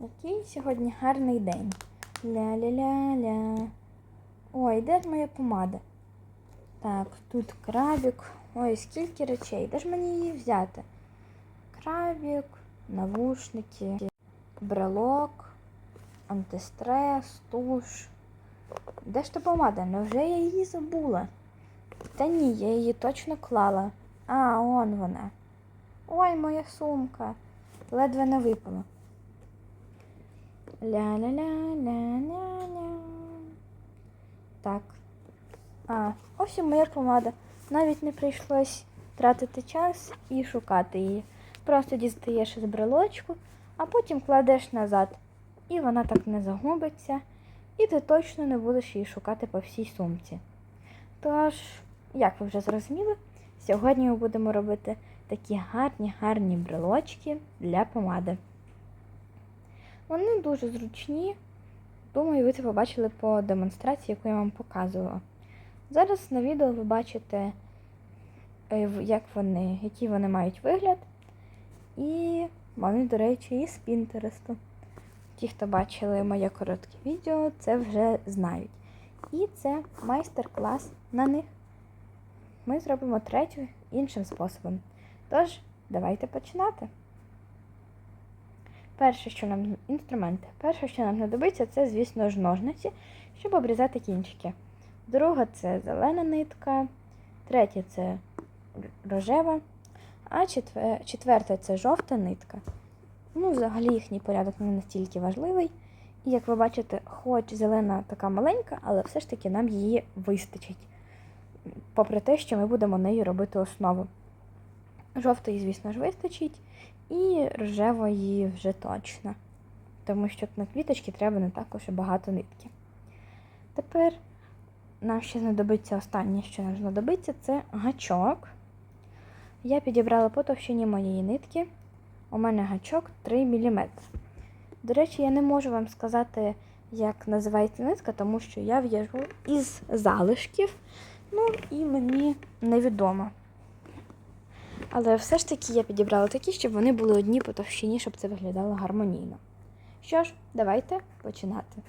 Який сьогодні гарний день. Ля-ля-ля-ля. Ой, де ж моя помада? Так, тут крабік. Ой, скільки речей. Де ж мені її взяти? Крабік, навушники, брелок, антистрес, туш. Де ж та помада? Невже я її забула? Та ні, я її точно клала. А, он вона. Ой, моя сумка. Ледве не випала. Ля-ля-ля-ля-ля-ля. Так. А, ось і моя помада. Навіть не прийшлось тратити час і шукати її. Просто дістаєш із брелочку, а потім кладеш назад. І вона так не загубиться, і ти точно не будеш її шукати по всій сумці. Тож, як ви вже зрозуміли, сьогодні ми будемо робити такі гарні гарні брелочки для помади. Вони дуже зручні. Думаю, ви це побачили по демонстрації, яку я вам показувала. Зараз на відео ви бачите, е, як вони, який вони мають вигляд. І вони, до речі, із Пінтересту. Ті, хто бачили моє коротке відео, це вже знають. І це майстер-клас на них. Ми зробимо третю іншим способом. Тож, давайте починати. Перше, що нам інструменти. Перше, що нам знадобиться, це, звісно ж, ножниці, щоб обрізати кінчики. Друга це зелена нитка, третя це рожева, а четве- четверта це жовта нитка. Ну, взагалі їхній порядок не настільки важливий. І як ви бачите, хоч зелена така маленька, але все ж таки нам її вистачить. Попри те, що ми будемо нею робити основу. Жовтої, звісно ж, вистачить, і рожевої вже точно. Тому що на квіточки треба не також багато нитки. Тепер нам ще знадобиться останнє, що нам знадобиться, це гачок. Я підібрала по товщині моєї нитки. У мене гачок 3 мм. До речі, я не можу вам сказати, як називається нитка, тому що я в'яжу із залишків. Ну і мені невідомо. Але все ж таки я підібрала такі, щоб вони були одні по товщині, щоб це виглядало гармонійно. Що ж, давайте починати.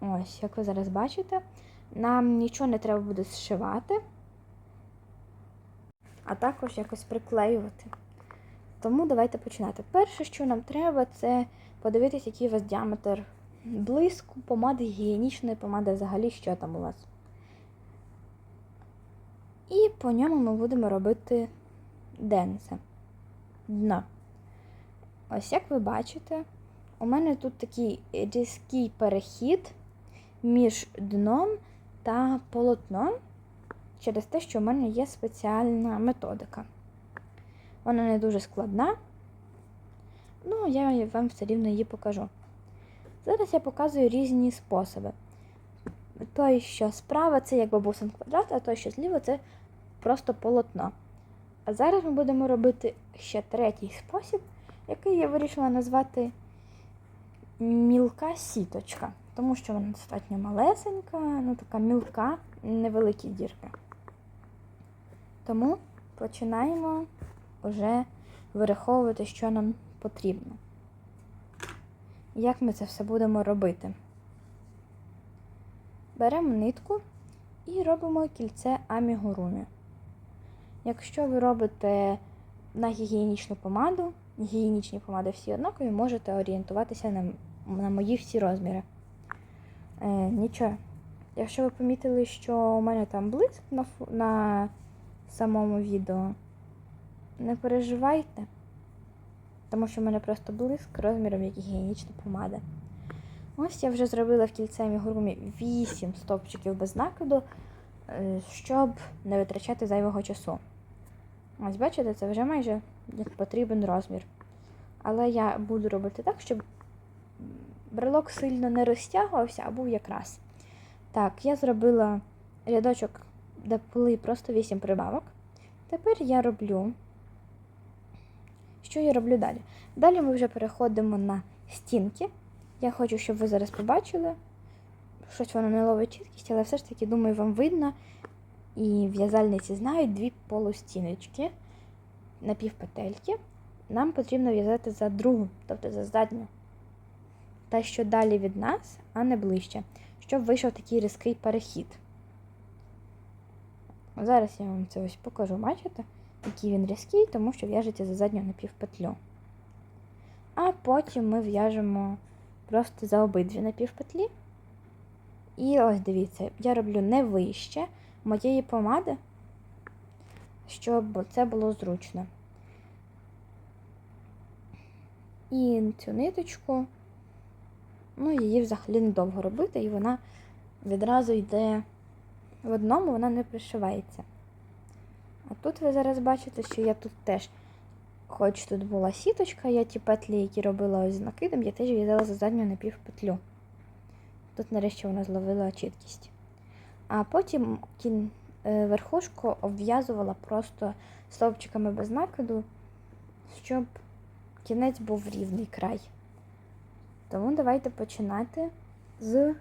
Ось, як ви зараз бачите, нам нічого не треба буде зшивати, а також якось приклеювати. Тому давайте починати. Перше, що нам треба, це подивитись, який у вас діаметр блиску, помади, гігієнічної помади, взагалі, що там у вас. І по ньому ми будемо робити денце. Дно. Ось як ви бачите, у мене тут такий різкий перехід між дном та полотном через те, що в мене є спеціальна методика. Вона не дуже складна, ну я вам все рівно її покажу. Зараз я показую різні способи. Той, що справа, це як бабусин квадрат, а той, що зліва, це просто полотно. А зараз ми будемо робити ще третій спосіб, який я вирішила назвати мілка сіточка, тому що вона достатньо малесенька, ну така мілка, невеликі дірки. Тому починаємо вже вираховувати, що нам потрібно. Як ми це все будемо робити? Беремо нитку і робимо кільце амігурумі. Якщо ви робите на гігієнічну помаду, гігієнічні помади всі однакові, можете орієнтуватися на, на мої всі розміри. Е, нічого. Якщо ви помітили, що у мене там блиск на, на самому відео, не переживайте, тому що в мене просто блиск розміром як гігієнічна помада. Ось я вже зробила в кільце амігурумі 8 стовпчиків без накиду, е, щоб не витрачати зайвого часу. Ось, бачите, це вже майже як потрібен розмір. Але я буду робити так, щоб брелок сильно не розтягувався, а був якраз. Так, я зробила рядочок, де були просто 8 прибавок. Тепер я роблю. Що я роблю далі? Далі ми вже переходимо на стінки. Я хочу, щоб ви зараз побачили. Щось воно не ловить чіткість, але все ж таки, думаю, вам видно. І в'язальниці знають дві полустіночки, напівпетельки. нам потрібно в'язати за другу, тобто за задню. Та що далі від нас, а не ближче, щоб вийшов такий різкий перехід. Зараз я вам це ось покажу, бачите, який він різкий, тому що в'яжеться за задню напівпетлю. А потім ми в'яжемо просто за обидві напівпетлі. І ось дивіться, я роблю не вище моєї помади, щоб це було зручно. І цю ниточку, ну, її взагалі недовго робити, і вона відразу йде в одному, вона не пришивається. А тут ви зараз бачите, що я тут теж, хоч тут була сіточка, я ті петлі, які робила ось з накидом, я теж в'язала за задню напівпетлю. Тут нарешті вона зловила чіткість. А потім е, верхушку обв'язувала просто стовпчиками без накиду, щоб кінець був рівний край. Тому давайте починати з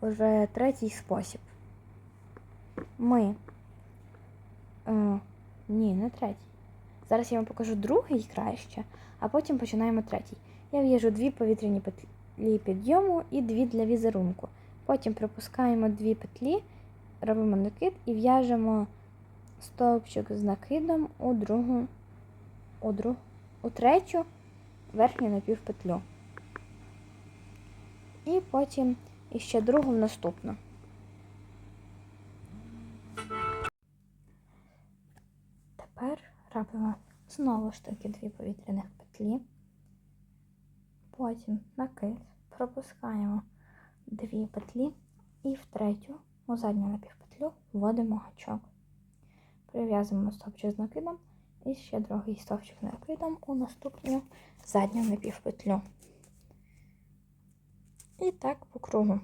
уже третій спосіб. Ми. Е, ні, не третій. Зараз я вам покажу другий краще, а потім починаємо третій. Я в'яжу дві повітряні петлі підйому і дві для візерунку. Потім пропускаємо дві петлі, робимо накид і в'яжемо стовпчик з накидом у другу, у другу, у третю верхню напівпетлю. І потім іще другу в наступну. Тепер робимо знову ж таки дві повітряних петлі. Потім накид, пропускаємо дві петлі і в третю, у задню напівпетлю, вводимо гачок. Прив'язуємо стовпчик з накидом і ще другий стовпчик накидом у наступну задню напівпетлю. І так по кругу.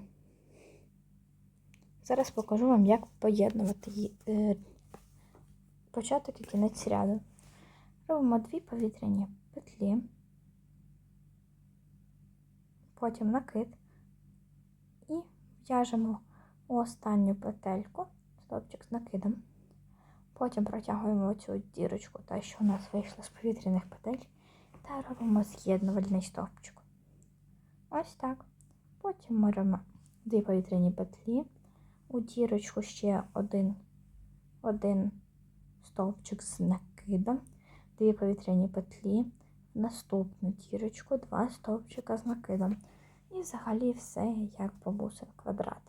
Зараз покажу вам, як поєднувати ї- е, початок і кінець ряду. Робимо дві повітряні петлі, потім накид в'яжемо останню петельку стовпчик з накидом. Потім протягуємо цю дірочку, та що у нас вийшла з повітряних петель, та робимо з'єднувальний стовпчик. Ось так. Потім ми робимо дві повітряні петлі, у дірочку ще один, один стовпчик з накидом, дві повітряні петлі, в наступну дірочку, два стовпчика з накидом. І взагалі все як бабусин квадрат.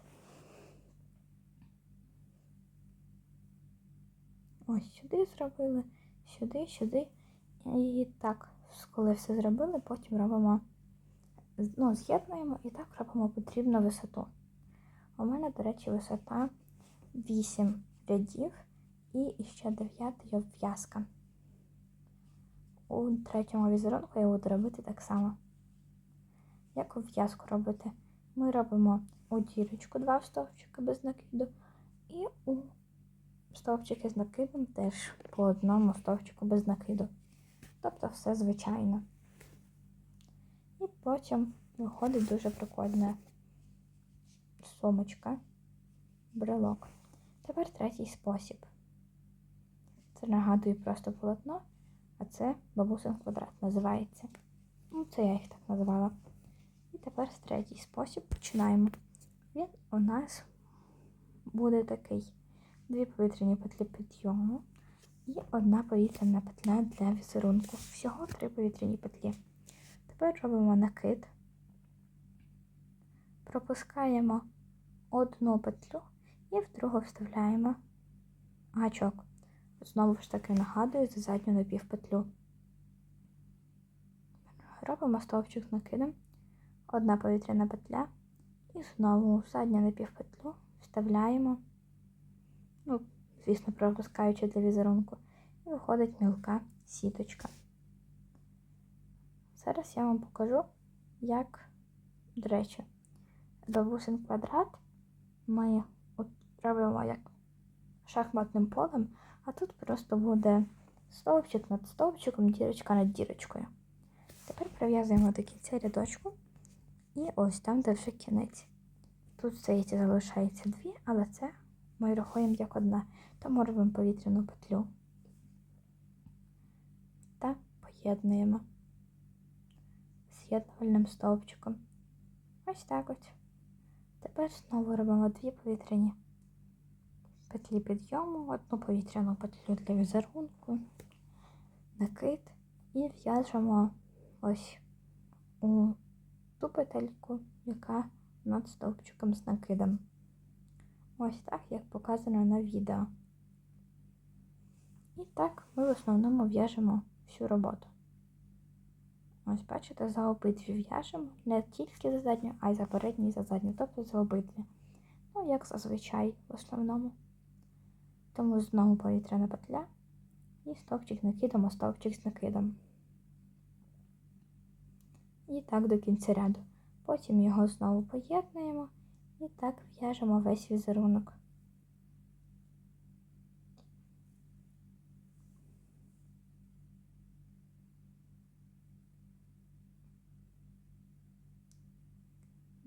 Ось сюди зробили, сюди, сюди. І так, коли все зробили, потім робимо, ну, з'єднуємо і так робимо потрібну висоту. У мене, до речі, висота 8 рядів і ще 9 обв'язка. У третьому візерунку я буду робити так само. Як обв'язку робити? Ми робимо у дірочку два стовпчики без накиду і у стовпчики з накидом теж по одному стовпчику без накиду. Тобто все звичайно. І потім виходить дуже прикольна сумочка, брелок. Тепер третій спосіб. Це нагадую просто полотно, а це бабусин квадрат називається. Ну, це я їх так назвала. Тепер третій спосіб починаємо. Він у нас буде такий: дві повітряні петлі підйому і одна повітряна петля для візерунку. Всього три повітряні петлі. Тепер робимо накид, пропускаємо одну петлю і в другу вставляємо гачок. Знову ж таки нагадую за задню напівпетлю. Робимо стовпчик з накидом, одна повітряна петля, і знову задню напівпетлю вставляємо, ну, звісно, пропускаючи для візерунку, і виходить мілка сіточка. Зараз я вам покажу, як, до речі, бабусин квадрат ми робимо як шахматним полем, а тут просто буде стовпчик над стовпчиком, дірочка над дірочкою. Тепер прив'язуємо до кінця рядочку і ось там, де вже кінець. Тут, здається, залишається дві, але це ми рахуємо як одна. Тому робимо повітряну петлю та з'єднуємо з'єднувальним стовпчиком. Ось так ось. Тепер знову робимо дві повітряні петлі підйому, одну повітряну петлю для візерунку, накид і в'яжемо ось у ту петельку, яка над стовпчиком з накидом. Ось так, як показано на відео. І так ми в основному в'яжемо всю роботу. Ось, бачите, за обидві в'яжемо не тільки за задню, а й за передню і за задню, тобто за обидві. Ну, як зазвичай в основному. Тому знову повітряна петля і стовпчик накидом, а стовпчик з накидом. І так до кінця ряду. Потім його знову поєднуємо і так в'яжемо весь візерунок.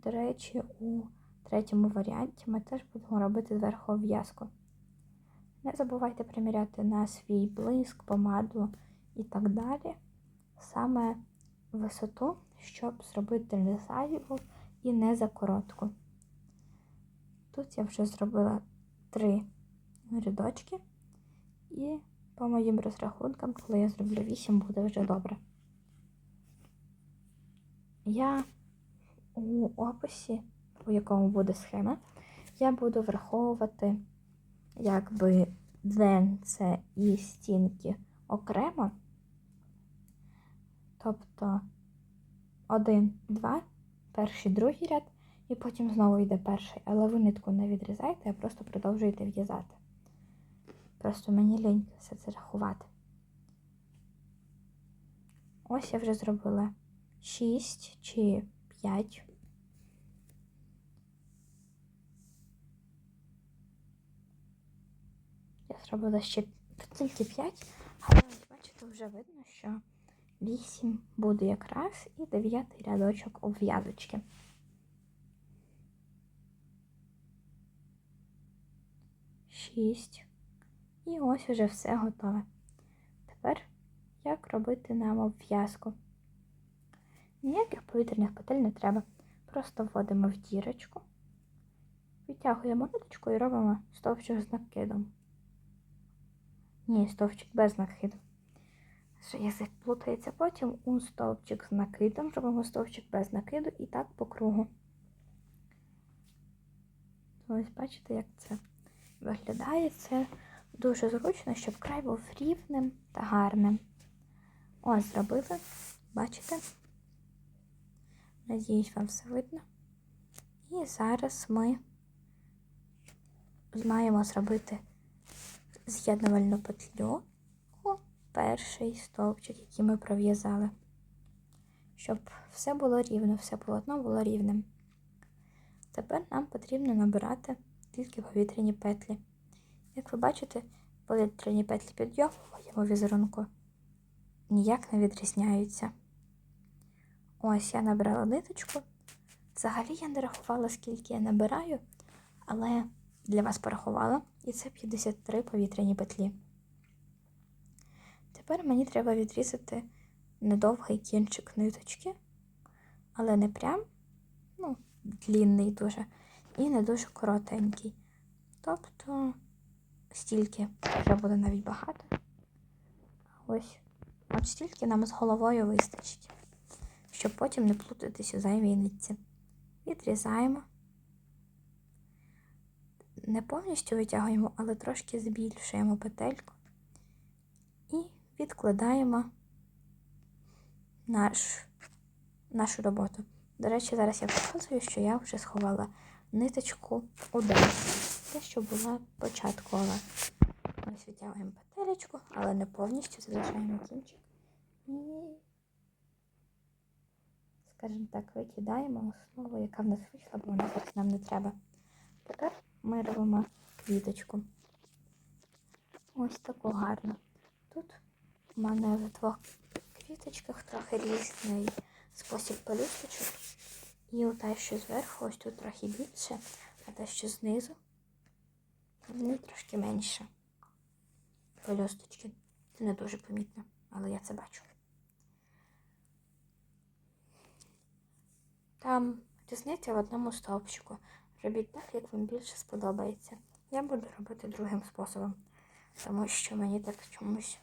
До речі, у третьому варіанті ми теж будемо робити зверху обв'язку. Не забувайте приміряти на свій блиск, помаду і так далі. Саме висоту, щоб зробити не і не за коротку. Тут я вже зробила три рядочки, і по моїм розрахункам, коли я зроблю 8, буде вже добре. Я у описі, у якому буде схема, я буду враховувати якби дзенце і стінки окремо. Тобто один, два, перший, другий ряд, і потім знову йде перший. Але ви нитку не відрізайте, а просто продовжуєте в'язати. Просто мені лінь все це рахувати. Ось я вже зробила 6 чи 5. Я зробила ще тільки 5, але бачите, вже видно, що 8 буде якраз і 9 рядочок обв'язочки. Шість. І ось уже все готове. Тепер як робити нам обв'язку? Ніяких повітряних петель не треба. Просто вводимо в дірочку, відтягуємо ниточку і робимо стовпчик з накидом. Ні, стовпчик без накиду. Що язик плутається. Потім у стовпчик з накидом, робимо стовпчик без накиду і так по кругу. Ось бачите, як це виглядає. Це дуже зручно, щоб край був рівним та гарним. Ось зробили, бачите? Надіюсь, вам все видно. І зараз ми маємо зробити з'єднувальну петлю перший стовпчик, який ми пров'язали. Щоб все було рівно, все полотно було рівним. Тепер нам потрібно набирати тільки повітряні петлі. Як ви бачите, повітряні петлі підйому в моєму візерунку ніяк не відрізняються. Ось я набрала ниточку. Взагалі я не рахувала, скільки я набираю, але для вас порахувала, і це 53 повітряні петлі. Тепер мені треба відрізати недовгий кінчик ниточки, але не прям, ну, длінний дуже, і не дуже коротенький. Тобто стільки вже буде навіть багато. Ось, от стільки нам з головою вистачить, щоб потім не плутатись у зайвій. Відрізаємо. Не повністю витягуємо, але трошки збільшуємо петельку відкладаємо наш, нашу роботу. До речі, зараз я показую, що я вже сховала ниточку десь, те, що була початкова. Ось витягуємо петелечку, але не повністю залишаємо кінчик. І, скажімо так, викидаємо основу, яка в нас вийшла, бо вона зараз нам не треба. Тепер ми робимо квіточку. Ось таку гарну. Тут у мене в двох квіточках трохи різний спосіб пелюсточок. І те, що зверху, ось тут трохи більше, а те, що знизу, вони трошки менше. Пелюсточки. Це не дуже помітно, але я це бачу. Там різниця в одному стовпчику. Робіть так, як вам більше сподобається. Я буду робити другим способом, тому що мені так чомусь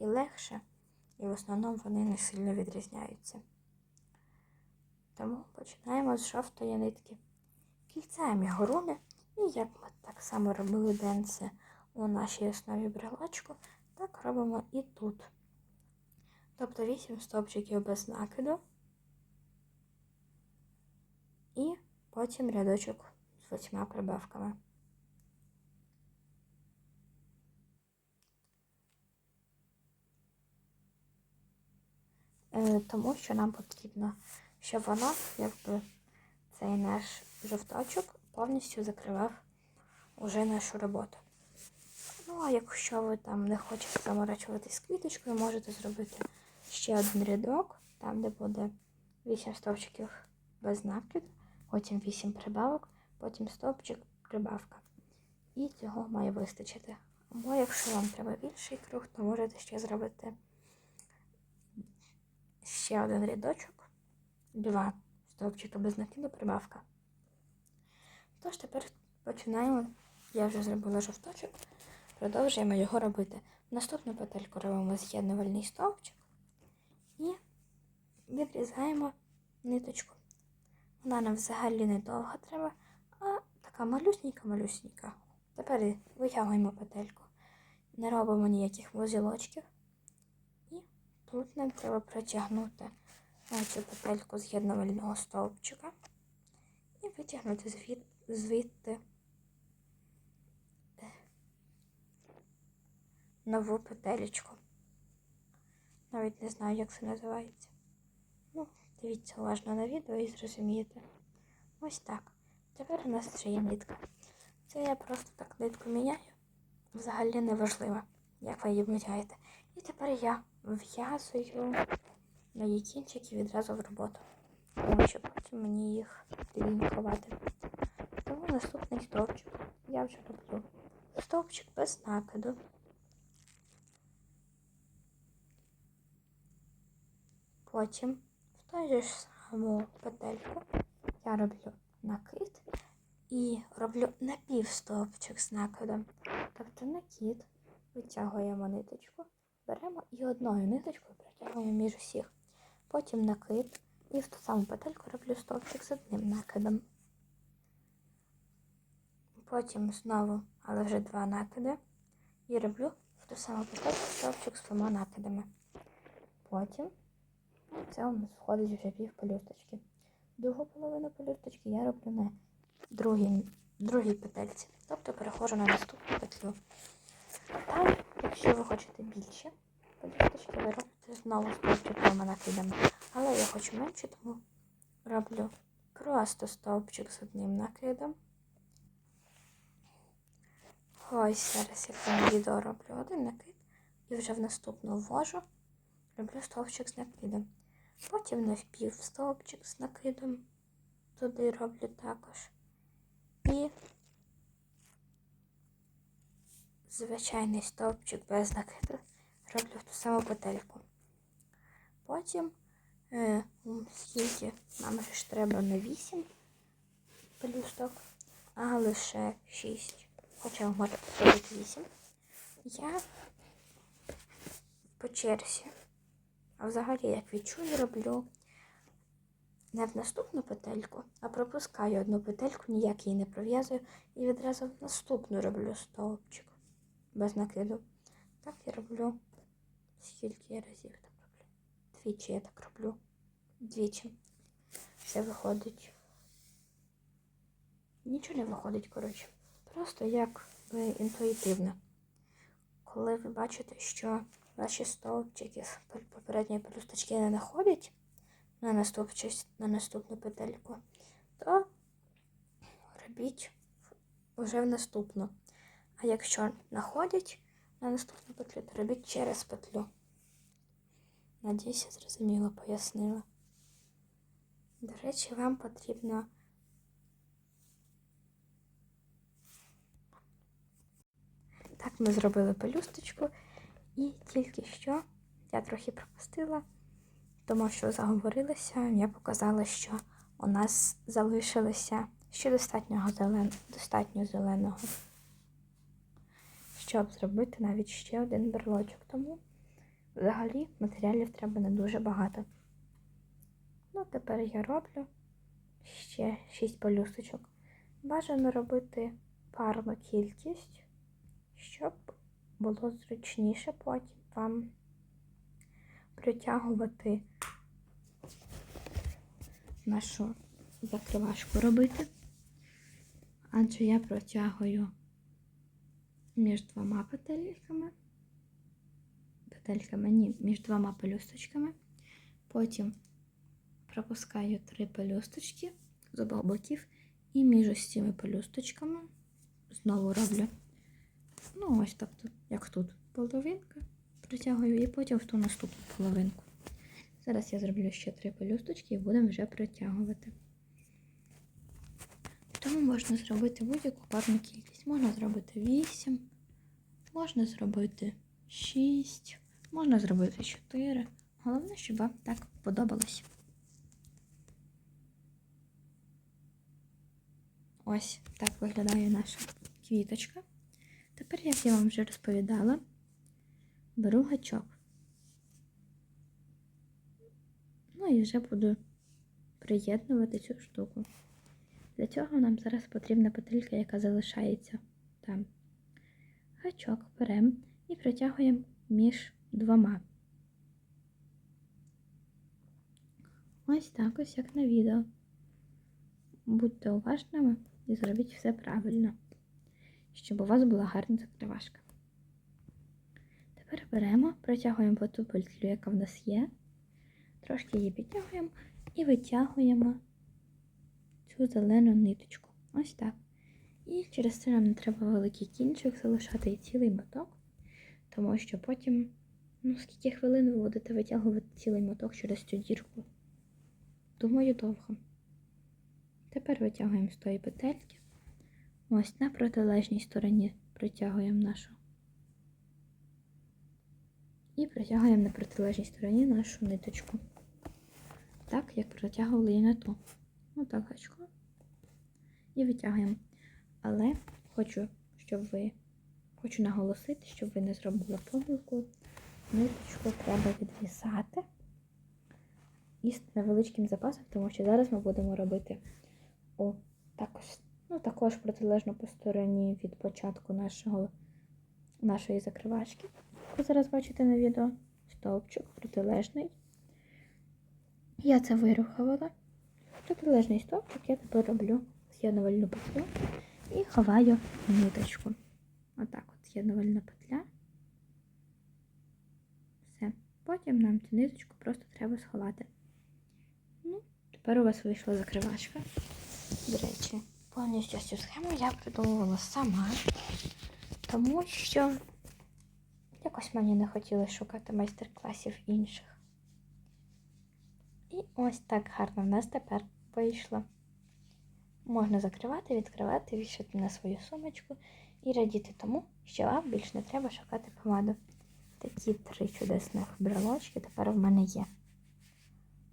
і легше, і в основному вони не сильно відрізняються. Тому починаємо з жовтої нитки. Кільцями горуни, і як ми так само робили денце у нашій основі брелочку, так робимо і тут. Тобто 8 стовпчиків без накиду. І потім рядочок з восьма прибавками. Тому що нам потрібно, щоб воно, якби цей наш жовточок повністю закривав уже нашу роботу. Ну, а якщо ви там не хочете заморачуватись квіточкою, можете зробити ще один рядок, там, де буде 8 стовпчиків без накиду, потім 8 прибавок, потім стовпчик, прибавка. І цього має вистачити. Або якщо вам треба більший круг, то можете ще зробити ще один рядочок, два стовпчика без накиду, прибавка. Тож тепер починаємо. Я вже зробила жовточок, продовжуємо його робити. Наступну петельку робимо з'єднувальний стовпчик і відрізаємо ниточку. Вона нам взагалі не довга треба, а така малюсенька-малюсенька. Тепер витягуємо петельку. Не робимо ніяких вузілочків. Тут нам треба протягнути цю петельку з'єднувального стовпчика і витягнути звід, звідти нову петелечку. Навіть не знаю, як це називається. Ну, дивіться уважно на відео і зрозумієте. Ось так. Тепер у нас вже є нитка. Це я просто так нитку міняю. Взагалі не важливо, як ви її вміняєте. І тепер я в'язую на її кінчики відразу в роботу. Тому що потім мені їх лінь ховати. Тому наступний стовпчик я вже роблю. Стовпчик без накиду. Потім в той же ж саму петельку я роблю накид і роблю напівстовпчик з накидом. Тобто накид, витягуємо ниточку, беремо і одною ниточкою протягуємо між усіх. Потім накид і в ту саму петельку роблю стовпчик з одним накидом. Потім знову, але вже два накиди. І роблю в ту саму петельку стовпчик з двома накидами. Потім це у нас входить вже пів пелюсточки. Другу половину пелюсточки я роблю на другій, другій петельці. Тобто переходжу на наступну петлю. Далі, якщо ви хочете більше пелюсточки, ви робите знову стовпчик накидами. Але я хочу менше, тому роблю просто стовпчик з одним накидом. Ось зараз я в відео роблю один накид і вже в наступну ввожу, роблю стовпчик з накидом. Потім навпів стовпчик з накидом. Туди роблю також. І звичайний стовпчик без накиду роблю ту саму петельку. Потім, е, скільки нам ж треба не 8 пелюсток, а лише 6. Хоча може зробити 8. Я по черзі. А взагалі, як відчую, роблю не в наступну петельку, а пропускаю одну петельку, ніяк її не пров'язую, і відразу в наступну роблю стовпчик без накиду. Так я роблю. Скільки я разів так роблю? Двічі я так роблю. Двічі. Все виходить. Нічого не виходить, коротше. Просто як би інтуїтивно. Коли ви бачите, що ваші стовпчики з попередньої пелюсточки не находять на, наступчу, на наступну петельку, то робіть вже в наступну. А якщо находять на наступну петлю, то робіть через петлю. Надіюся, зрозуміло пояснила. До речі, вам потрібно Так ми зробили пелюсточку. І тільки що я трохи пропустила, тому що заговорилася, я показала, що у нас залишилося ще достатньо, зеленого, щоб зробити навіть ще один берлочок. Тому взагалі матеріалів треба не дуже багато. Ну, тепер я роблю ще 6 пелюсточок. Бажано робити парну кількість, щоб було зручніше потім вам притягувати нашу закривашку робити. Адже я протягую між двома петельками, петельками, ні, між двома пелюсточками. Потім пропускаю три пелюсточки з обох боків і між ось цими пелюсточками знову роблю. Ну, ось тобто, як тут половинка, протягую і потім в ту наступну половинку. Зараз я зроблю ще три пелюсточки і будемо вже протягувати. Тому можна зробити будь-яку парну кількість. Можна зробити 8, можна зробити 6, можна зробити 4. Головне, щоб вам так подобалось. Ось так виглядає наша квіточка. Тепер, як я вам вже розповідала, беру гачок. Ну і вже буду приєднувати цю штуку. Для цього нам зараз потрібна петелька, яка залишається там. Гачок беремо і протягуємо між двома. Ось так, ось як на відео. Будьте уважними і зробіть все правильно, щоб у вас була гарна закривашка. Тепер беремо, протягуємо по ту петлю, яка в нас є, трошки її підтягуємо і витягуємо цю зелену ниточку. Ось так. І через це нам не треба великий кінчик залишати і цілий моток, тому що потім, ну, скільки хвилин ви будете витягувати цілий моток через цю дірку. Думаю, довго. Тепер витягуємо з тої петельки. Ось на протилежній стороні протягуємо нашу. І протягуємо на протилежній стороні нашу ниточку. Так, як протягували і на ту. Отак гачко. І витягуємо. Але хочу, щоб ви, хочу наголосити, щоб ви не зробили помилку. Ниточку треба відрізати із невеличким запасом, тому що зараз ми будемо робити о, також, ну, також протилежно по стороні від початку нашого, нашої закривачки. Ви зараз бачите на відео стовпчик протилежний. Я це вирухувала. Протилежний стовпчик я тепер роблю з'єднувальну петлю і ховаю ниточку. Отак от з'єднувальна петля. Все. Потім нам цю ниточку просто треба сховати. Ну, тепер у вас вийшла закривачка. До речі, повністю цю схему я придумувала сама, тому що якось мені не хотілося шукати майстер-класів інших. І ось так гарно в нас тепер вийшло. Можна закривати, відкривати, вішати на свою сумочку і радіти тому, що вам більше не треба шукати помаду. Такі три чудесних брелочки тепер в мене є.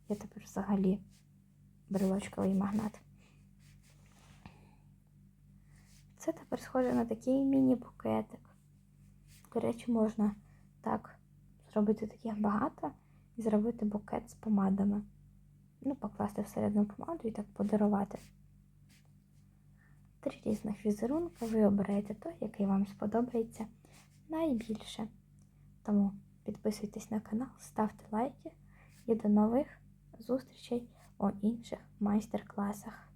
Я тепер взагалі брелочковий магнат. Це тепер схоже на такий міні-букетик. До речі, можна так зробити таких багато і зробити букет з помадами. Ну, покласти всередину помаду і так подарувати. Три різних візерунки ви обираєте той, який вам сподобається найбільше. Тому підписуйтесь на канал, ставте лайки і до нових зустрічей у інших майстер-класах.